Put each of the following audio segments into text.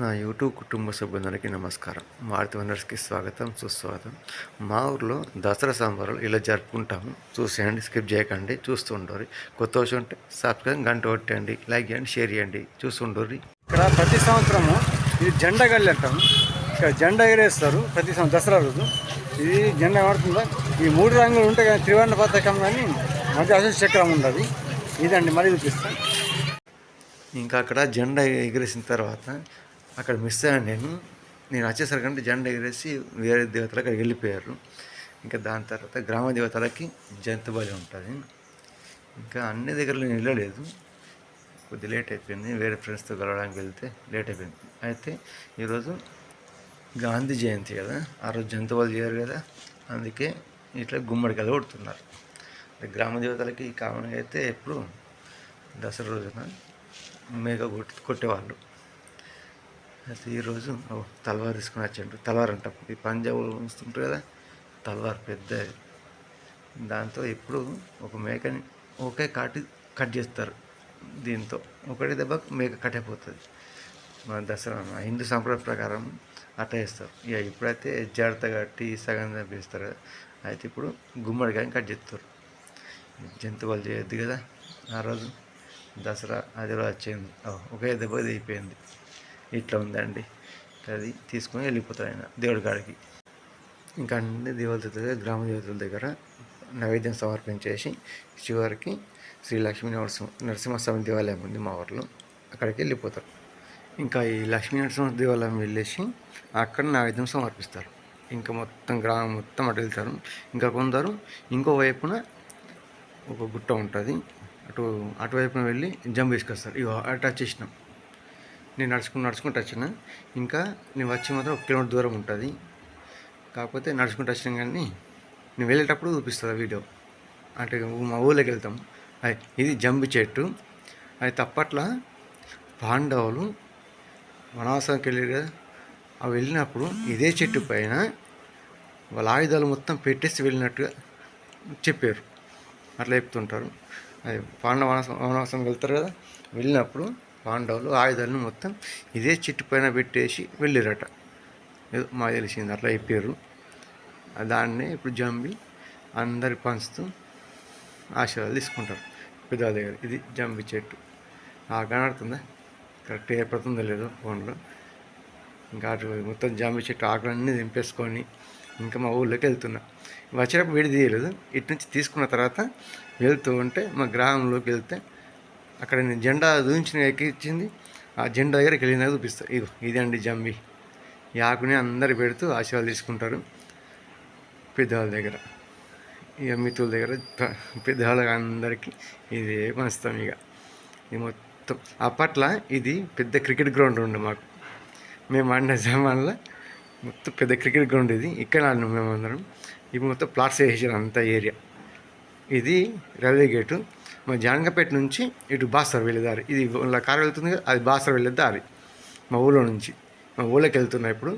నా యూట్యూబ్ కుటుంబ సభ్యులందరికీ నమస్కారం. మారుతి వనర్స్కి స్వాగతం సుస్వాగతం. మా ఊర్లో దసరా సంబరాలు ఇలా జరుపుకుంటాము. చూసేయండి స్కిప్ చేయకండి చూస్తుండరు కొత్త వచ్చి ఉంటే సబ్స్క్రైబ్ గంట కొట్టండి లైక్ చేయండి షేర్ చేయండి చూస్తుండరు ఇక్కడ ప్రతి సంవత్సరము ఇది జెండా గల్లి అంటాం ఇక్కడ జెండా ఎగరేస్తారు ప్రతి సంవత్సరం దసరా రోజు. ఇది జెండా పడుతుందా ఈ మూడు రంగులు ఉంటాయి కానీ త్రివర్ణ పథకం కానీ మధ్య అశోక చక్రం ఉండదు. ఇదండి మరీ చూపిస్తాను ఇంకా అక్కడ జెండా ఎగిరేసిన తర్వాత అక్కడ మిస్ అయ్యాను నేను. నేను వచ్చేసరికంటే జెండా ఎగిరేసి వేరే దేవతలకు అక్కడికి వెళ్ళిపోయారు. ఇంకా దాని తర్వాత గ్రామ దేవతలకి జంతుబలి ఉంటుంది. ఇంకా అన్ని దగ్గర నేను వెళ్ళలేదు. కొద్ది లేట్ అయిపోయింది. వేరే ఫ్రెండ్స్తో కలవడానికి వెళ్తే లేట్ అయిపోయింది. అయితే ఈరోజు గాంధీ జయంతి కదా. ఆ రోజు జంతు చేయరు కదా. అందుకే ఇట్లా గుమ్మడికాయలు కొడుతున్నారు. గ్రామ దేవతలకి కామన్గా అయితే ఎప్పుడు దసరా రోజున మేక కొట్టి కొట్టేవాళ్ళు. అయితే ఈరోజు ఓ తలవారు తీసుకుని వచ్చాడు. తలవారు అంటాం ఈ పంజాబ్ వస్తుంటారు కదా తలవారు పెద్దది దాంతో ఇప్పుడు ఒక మేకని ఒకే కాటి కట్ చేస్తారు. దీంతో ఒకటి దెబ్బకు మేక కట్ అయిపోతుంది. మన దసరా హిందూ సంప్రదాయ ప్రకారం అట్లా చేస్తారు. ఇక ఇప్పుడైతే జాగ్రత్త కట్టి సగం చంపేస్తారు కదా. అయితే ఇప్పుడు గుమ్మడికాయని కట్ చేస్తారు. జంతువులు చేయొద్దు కదా. ఆ రోజు దసరా అది రోజు వచ్చింది. ఓ, ఒకే దెబ్బ అయిపోయింది ఇట్లా ఉందండి. అది తీసుకొని వెళ్ళిపోతారు ఆయన దేవుడి కాడికి. ఇంకా అన్ని దేవతల దగ్గర గ్రామ దేవతల దగ్గర నైవేద్యం సమర్పించేసి చివరికి శ్రీ లక్ష్మీ నరసింహ నరసింహస్వామి దేవాలయం ఉంది మా ఊర్లో. అక్కడికి వెళ్ళిపోతారు. ఇంకా ఈ లక్ష్మీ నరసింహ దేవాలయం వెళ్ళేసి అక్కడ నైవేద్యం సమర్పిస్తారు. ఇంకా మొత్తం గ్రామం మొత్తం అటు వెళ్తారు. ఇంకా కొందరు ఇంకో వైపున ఒక గుట్ట ఉంటుంది. అటు అటువైపున వెళ్ళి జంప్ వేసుకొస్తారు ఇగో అటు వచ్చేసినాం. నేను నడుచుకుంటూ నడుచుకుంటూ వచ్చిన ఇంకా నేను వచ్చి మాత్రం ఒక కిలోమీటర్ దూరం ఉంటుంది. కాకపోతే నడుచుకుంటూ వచ్చినాం కానీ నేను వెళ్ళేటప్పుడు చూపిస్తుంది వీడియో. అంటే మా ఊళ్ళోకి వెళ్తాం. అది ఇది జంబి చెట్టు. అది తప్పట్ల పాండవులు వనవాసానికి వెళ్ళారు కదా. అవి వెళ్ళినప్పుడు ఇదే చెట్టు పైన వాళ్ళ ఆయుధాలు మొత్తం పెట్టేసి వెళ్ళినట్టుగా చెప్పారు. అట్లా చెప్తుంటారు. అది పాండవ వనవాసం వనవాసం వెళ్తారు కదా. వెళ్ళినప్పుడు పాండవులు ఆయుధాలను మొత్తం ఇదే చెట్టు పైన పెట్టేసి వెళ్ళిరట. మాకు తెలిసింది అట్లా చెప్పారు. దాన్నే ఇప్పుడు జంబి అందరి పంచుతూ ఆశీర్వాదాలు తీసుకుంటారు. పెద్దవాళ్ళ దగ్గర ఇది జంబి చెట్టు. ఆ కనడుతుందా కరెక్ట్ ఏర్పడుతుందో లేదో ఫోన్లో. ఇంకా అటు మొత్తం జాంబి చెట్టు ఆకులన్నీ దింపేసుకొని ఇంకా మా ఊళ్ళోకి వెళ్తున్నా. వచ్చేటప్పుడు వేడి తీయలేదు. ఇటు నుంచి తీసుకున్న తర్వాత వెళ్తూ ఉంటే మా గ్రామంలోకి వెళ్తే అక్కడ నేను జెండా దూయించిన ఎక్కించింది ఆ జెండా దగ్గరికి వెళ్ళిన చూపిస్తా. ఇగో అండి జంబి ఈ ఆకుని అందరు పెడుతూ ఆశీర్వాదాలు తీసుకుంటారు. పెద్దవాళ్ళ దగ్గర. ఇక మిత్రుల దగ్గర పెద్దవాళ్ళ అందరికీ ఇది పంచుతాం ఇక. ఇది మొత్తం. అప్పట్లో ఇది పెద్ద క్రికెట్ గ్రౌండ్ ఉండే మాకు. మేము ఆడిన జమాన్లో మొత్తం పెద్ద క్రికెట్ గ్రౌండ్ ఇది. ఇక్కడ ఆడినాం మేము అందరం ఇప్పుడు మొత్తం ప్లాట్స్ వేసారు అంత ఏరియా. ఇది రైల్వే గేటు. మా జానకపేట నుంచి ఇటు బాసర్ వెళ్ళే దారి. ఇది ఇలా కారు వెళ్తుంది కదా అది బాసర్ వెళ్ళే దారి. మా ఊళ్ళో నుంచి. మా ఊళ్ళోకి వెళ్తున్నా ఇప్పుడు.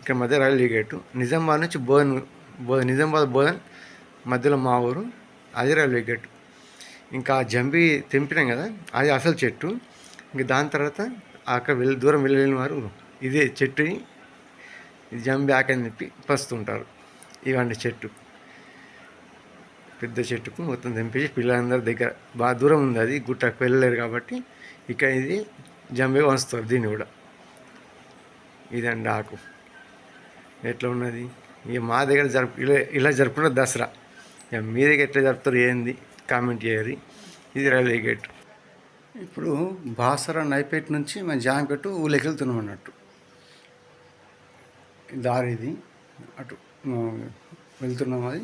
ఇక్కడ మధ్య రైల్వే గేటు. నిజామాబాద్ నుంచి బోధన్ బో నిజామాబాద్ బోధన్ మధ్యలో మా ఊరు. అది రైల్వే గేటు. ఇంకా జంబి తెంపినాం కదా అది అసలు చెట్టు. ఇంకా దాని తర్వాత అక్కడ వెళ్ళి దూరం వెళ్ళిన వారు ఇదే చెట్టుని జంబి ఆకని చెప్పి పస్తుంటారు ఇవండి చెట్టు. పెద్ద చెట్టుకు మొత్తం తెంపేసి పిల్లలందరి దగ్గర బాగా దూరం ఉంది అది గుట్టకు వెళ్ళలేరు కాబట్టి ఇక్కడ ఇది జంబే వంచుతారు దీన్ని కూడా. ఇదండి ఆకు. ఎట్లా ఉన్నది? ఇక మా దగ్గర జరుపు ఇలా ఇలా జరుపుకున్న దసరా. ఇక మీ దగ్గర ఎట్లా జరుపుతారు ఏంది? కామెంట్ చేయరు ఇది రైల్వే గేట్ ఇప్పుడు బాసర నైపేట నుంచి మన జాంపేట ఊళ్ళకి వెళ్తున్నాం అన్నట్టు దారిది అటు వెళ్తున్నాం అది.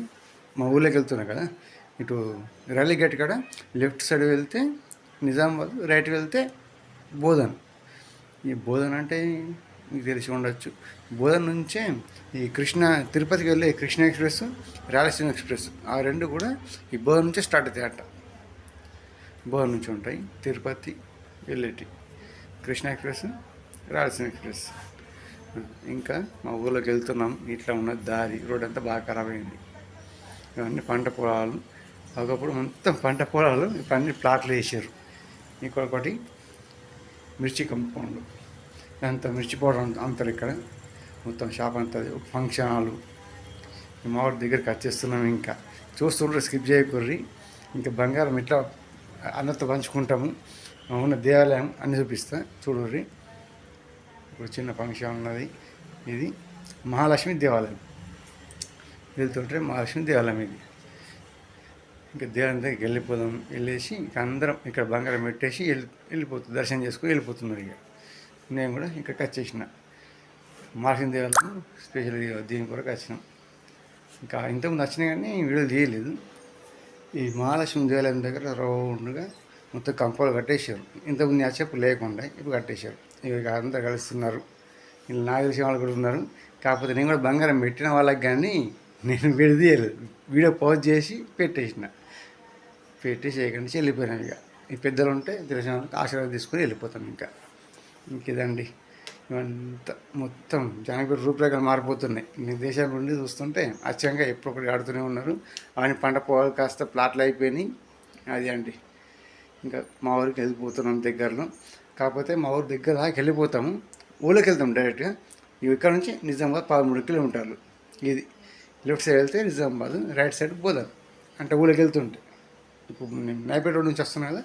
మా ఊళ్ళోకి వెళ్తున్నాం కదా ఇటు రైల్వే గేట్ కాడ లెఫ్ట్ సైడ్ వెళ్తే నిజామాబాద్ రైట్ వెళ్తే బోధన్. ఈ బోధన్ అంటే మీకు తెలిసి ఉండొచ్చు. బోధన్ నుంచే ఈ కృష్ణ తిరుపతికి వెళ్ళే కృష్ణ ఎక్స్ప్రెస్ రాయలసీమ ఎక్స్ప్రెస్ ఆ రెండు కూడా ఈ బోధన్ నుంచే స్టార్ట్ అవుతాయి అట్ట బోధన్ నుంచి ఉంటాయి తిరుపతి వెళ్ళేటి కృష్ణ ఎక్స్ప్రెస్ రాయలసీమ ఎక్స్ప్రెస్. ఇంకా మా ఊళ్ళోకి వెళ్తున్నాం ఇట్లా ఉన్న దారి రోడ్ అంతా బాగా ఖరాబ్ అయింది. ఇవన్నీ పంట పొలాలు. ఒకప్పుడు మొత్తం పంట పొలాలు ఇప్పుడు అన్ని ప్లాట్లు వేసారు. ఇంకొకటి మిర్చి కంపౌండ్. అంత మిర్చి పౌడర్ అంతా ఇక్కడ. మొత్తం షాప్ అంతా ఫంక్షన్ హాలు. మా వాడి దగ్గరికి వచ్చేస్తున్నాం ఇంకా. చూస్తుండ్రు స్కిప్ చేయకూర్రి. ఇంకా బంగారం ఇట్లా అన్నతో పంచుకుంటాము. ఉన్న దేవాలయం అన్ని చూపిస్తా. చూడుర్రి. ఇప్పుడు చిన్న ఫంక్షన్ ఉన్నది. ఇది మహాలక్ష్మి దేవాలయం. వెళ్తుంటే మహాలక్ష్మి దేవాలయం ఇది. ఇంకా దేవాలయం దగ్గరికి వెళ్ళిపోదాం వెళ్ళేసి ఇంకా అందరం ఇక్కడ బంగారం పెట్టేసి వెళ్ళి వెళ్ళిపోతుంది దర్శనం చేసుకుని వెళ్ళిపోతున్నారు ఇక. నేను కూడా ఇక్కడికి వచ్చేసిన మహాలక్ష్మి దేవాలయం స్పెషల్ దీని కొరకు వచ్చినాం. ఇంకా ఇంతకుముందు వచ్చినా కానీ వీడియోలు తీయలేదు. ఈ మహాలక్ష్మి దేవాలయం దగ్గర రౌండ్గా మొత్తం కంపలు కట్టేశారు. ఇంతకుముందు నేను వచ్చేప్పుడు లేకుండా ఇప్పుడు కట్టేశారు. ఇక అందరు కలుస్తున్నారు. వీళ్ళు నాకు వాళ్ళు కూడా ఉన్నారు. కాకపోతే నేను కూడా బంగారం పెట్టిన వాళ్ళకి కానీ నేను విడదీయలేదు. వీడియో పాజ్ చేసి పెట్టేసిన. పెట్టేసి ఇక్కడి నుంచి ఇక. ఈ పెద్దలు ఉంటే తెలిసిన వాళ్ళకి ఆశీర్వాదం తీసుకొని వెళ్ళిపోతాం ఇంకా. ఇంకేదండి ఇవంతా మొత్తం జనపేట రూపురేఖలు మారిపోతున్నాయి. మీ దేశాల నుండి చూస్తుంటే అచ్చంగా ఎప్పుడొకటి ఆడుతూనే ఉన్నారు. ఆయన పంట పొలాలు కాస్త ప్లాట్లు అయిపోయినాయి. అది అండి. ఇంకా మా ఊరికి వెళ్ళిపోతున్నాం దగ్గరలో. కాకపోతే మా ఊరి దగ్గర దాకా వెళ్ళిపోతాము. ఊళ్ళోకి వెళ్తాం డైరెక్ట్గా ఇవి ఇక్కడ నుంచి నిజామాబాద్ పదమూడు కిలోమీటర్లు. ఇది లెఫ్ట్ సైడ్ వెళ్తే నిజామాబాద్ రైట్ సైడ్ బోధన్. అంటే ఊళ్ళకి వెళ్తుంటే. ఇప్పుడు నేను నైపేట రోడ్ నుంచి వస్తున్నాను కదా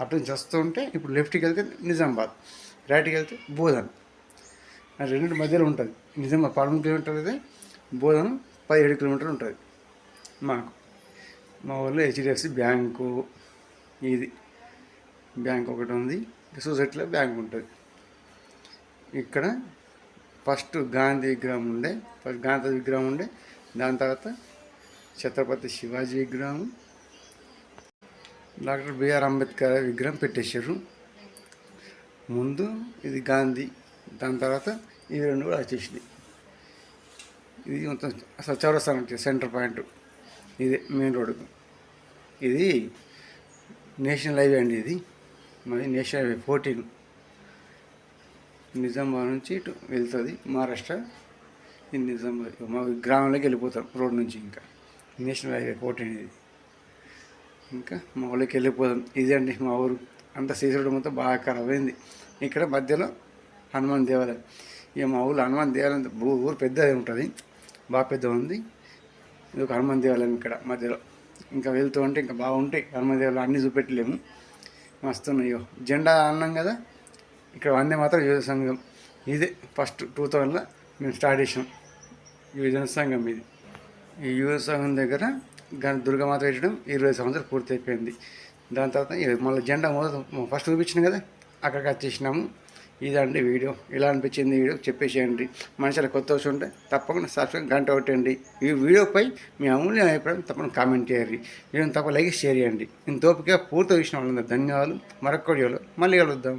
అటు నుంచి వస్తుంటే ఇప్పుడు లెఫ్ట్కి వెళ్తే నిజామాబాద్ రైట్కి వెళ్తే బోధన్. రెండు మధ్యలో ఉంటుంది. నిజామాబాద్ పదమూడు కిలోమీటర్లు అయితే బోధన్ పదిహేడు కిలోమీటర్లు ఉంటుంది మాకు. మా ఊళ్ళో హెచ్డిఎఫ్సి బ్యాంకు ఇది. బ్యాంక్ ఒకటి ఉంది. సొసైటీలో బ్యాంక్ ఉంటుంది. ఇక్కడ ఫస్ట్ గాంధీ విగ్రహం ఉండే ఫస్ట్ గాంధీ విగ్రహం ఉండే దాని తర్వాత ఛత్రపతి శివాజీ విగ్రహం డాక్టర్ బిఆర్ అంబేద్కర్ విగ్రహం పెట్టేశారు. ముందు ఇది గాంధీ దాని తర్వాత ఇవి రెండు కూడా వచ్చేసింది ఇది మొత్తం అసలు చౌరస్తా సెంటర్ పాయింట్. ఇది మెయిన్ రోడ్డు. ఇది నేషనల్ హైవే అండి ఇది. మరి నేషనల్ హైవే ఫోర్టీన్. నిజామాబాద్ నుంచి ఇటు వెళ్తుంది. మహారాష్ట్ర ఇది మా గ్రామంలోకి వెళ్ళిపోతాం రోడ్ నుంచి ఇంకా. నేషనల్ హైవే ఫోర్టీన్ ఇది ఇంకా మా ఊళ్ళకి వెళ్ళిపోతాం ఇది అండి మా ఊరు. అంత సీసరుడు మొత్తం బాగా ఖరాబ్ అయింది. ఇక్కడ మధ్యలో హనుమాన్ దేవాలయం. ఇక మా ఊళ్ళో హనుమాన్ దేవాలయం భూ ఊరు పెద్దది ఉంటుంది. బాగా పెద్ద ఉంది. ఇది ఒక హనుమాన్ దేవాలయం ఇక్కడ మధ్యలో. ఇంకా వెళ్తూ ఉంటే ఇంకా బాగుంటాయి. హనుమాన్ దేవాలయం అన్నీ చూపెట్టలేము. మస్తు ఉన్నాయో. జెండా అన్నాం కదా ఇక్కడ వందే మాత్రం యువ సంఘం. ఇదే ఫస్ట్ టూ థౌజండ్లో మేము స్టార్ట్ చేసాం యువజన సంఘం ఇది. ఈ యువ సంఘం దగ్గర గణ దుర్గమాత పెట్టడం ఇరవై సంవత్సరాలు పూర్తి అయిపోయింది. దాని తర్వాత మళ్ళీ జెండా మొదలు ఫస్ట్ చూపించిన కదా అక్కడికి వచ్చేసినాము. ఇదండి వీడియో. ఇలా అనిపించింది వీడియో చెప్పేసేయండి. మనుషులు కొత్త వచ్చి ఉంటే తప్పకుండా సబ్స్క్రైబ్ గంట కొట్టండి. ఈ వీడియోపై మీ అమూల్య అభిప్రాయం తప్పకుండా కామెంట్ చేయండి. వీడియోని తప్ప లైక్ షేర్ చేయండి. నేను ఓపిక పూర్తి విషయం ధన్యవాదాలు. మరొక వీడియోలో మళ్ళీ కలుద్దాం.